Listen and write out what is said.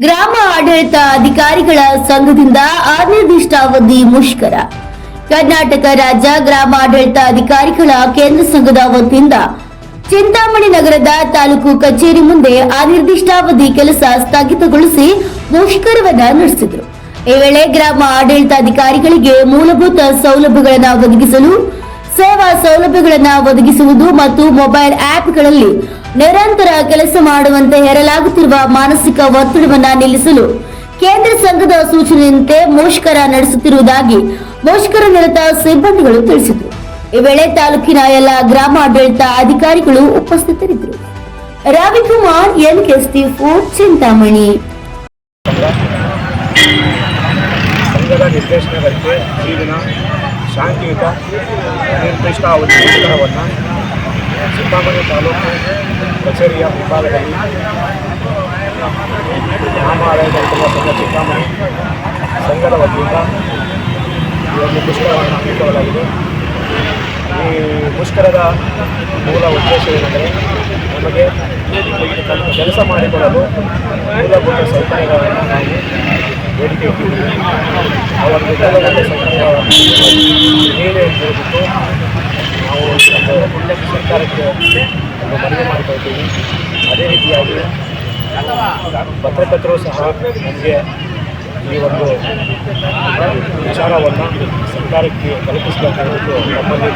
ಗ್ರಾಮ ಆಡಳಿತ ಅಧಿಕಾರಿಗಳ ಸಂಘದಿಂದ ಅನಿರ್ದಿಷ್ಟಾವಧಿ ಮುಷ್ಕರ. ಕರ್ನಾಟಕ ರಾಜ್ಯ ಗ್ರಾಮ ಆಡಳಿತ ಅಧಿಕಾರಿಗಳ ಕೇಂದ್ರ ಸಂಘದ ವತಿಯಿಂದ ಚಿಂತಾಮಣಿ ನಗರದ ತಾಲೂಕು ಕಚೇರಿ ಮುಂದೆ ಅನಿರ್ದಿಷ್ಟಾವಧಿ ಕೆಲಸ ಸ್ಥಗಿತಗೊಳಿಸಿ ಮುಷ್ಕರವನ್ನ ನಡೆಸಿದರು. ಈ ವೇಳೆ ಗ್ರಾಮ ಆಡಳಿತಾಧಿಕಾರಿಗಳಿಗೆ ಮೂಲಭೂತ ಸೌಲಭ್ಯಗಳನ್ನು ಒದಗಿಸಲು ಸೇವಾ ಸೌಲಭ್ಯಗಳನ್ನು ಒದಗಿಸುವುದು ಮತ್ತು ಮೊಬೈಲ್ ಆಪ್ಗಳಲ್ಲಿ ನಿರಂತರ ಕೆಲಸ ಮಾಡುವಂತೆ ಹೇರಲಾಗುತ್ತಿರುವ ಮಾನಸಿಕ ಒತ್ತಡವನ್ನು ನಿಲ್ಲಿಸಲು ಕೇಂದ್ರ ಸಂಘದ ಸೂಚನೆಯಂತೆ ಮುಷ್ಕರ ನಡೆಸುತ್ತಿರುವುದಾಗಿ ಮುಷ್ಕರ ನಿರತ ಸಿಬ್ಬಂದಿಗಳು ತಿಳಿಸಿದರು. ಈ ವೇಳೆ ತಾಲೂಕಿನ ಎಲ್ಲ ಗ್ರಾಮಾಡಳಿತ ಅಧಿಕಾರಿಗಳು ಉಪಸ್ಥಿತರಿದ್ದರು. Ravikumar N K for Chintamani. ಸಂಘದ ನಿರ್ದೇಶನದಂತೆ ಈ ದಿನ ಶಾಂತಿಯುತ ನಿರ್ದಿಷ್ಟ ಅವಧಿ ಉತ್ತರವನ್ನು ಚಿಂತಾಮಣಿ ತಾಲೂಕು ಕಚೇರಿಯ ಮುಂಭಾಗದಲ್ಲಿ ಗ್ರಾಮ ಆಡಳಿತ ಸಂಘ ಚಿಂತಾಮಣಿ ಸಂಘದ ವತಿಯಿಂದ ಈ ಒಂದು ಪುಷ್ಕರವನ್ನು ಹಮ್ಮಿಕೊಳ್ಳಲಾಗಿದೆ. ಈ ಮುಷ್ಕರದ ಮೂಲ ಉದ್ದೇಶ ಏನೆಂದರೆ ನಮಗೆ ಕೆಲಸ ಮಾಡಿಕೊಳ್ಳಲು ಮೂಲಭೂತ ಸೌಕರ್ಯಗಳನ್ನು ನಾವು ಸರ್ಕಾರಕ್ಕೆ ಒಂದು ಮಾಡಿಕೊಳ್ತೀವಿ ಅದೇ ರೀತಿಯಾಗಿ ಪತ್ರಕರ್ತರು ಸಹ ನಮಗೆ ಈ ಒಂದು ವಿಚಾರವನ್ನು ಸರ್ಕಾರಕ್ಕೆ ತಲುಪಿಸಬೇಕು ಎಂದು ನಮ್ಮಲ್ಲಿ.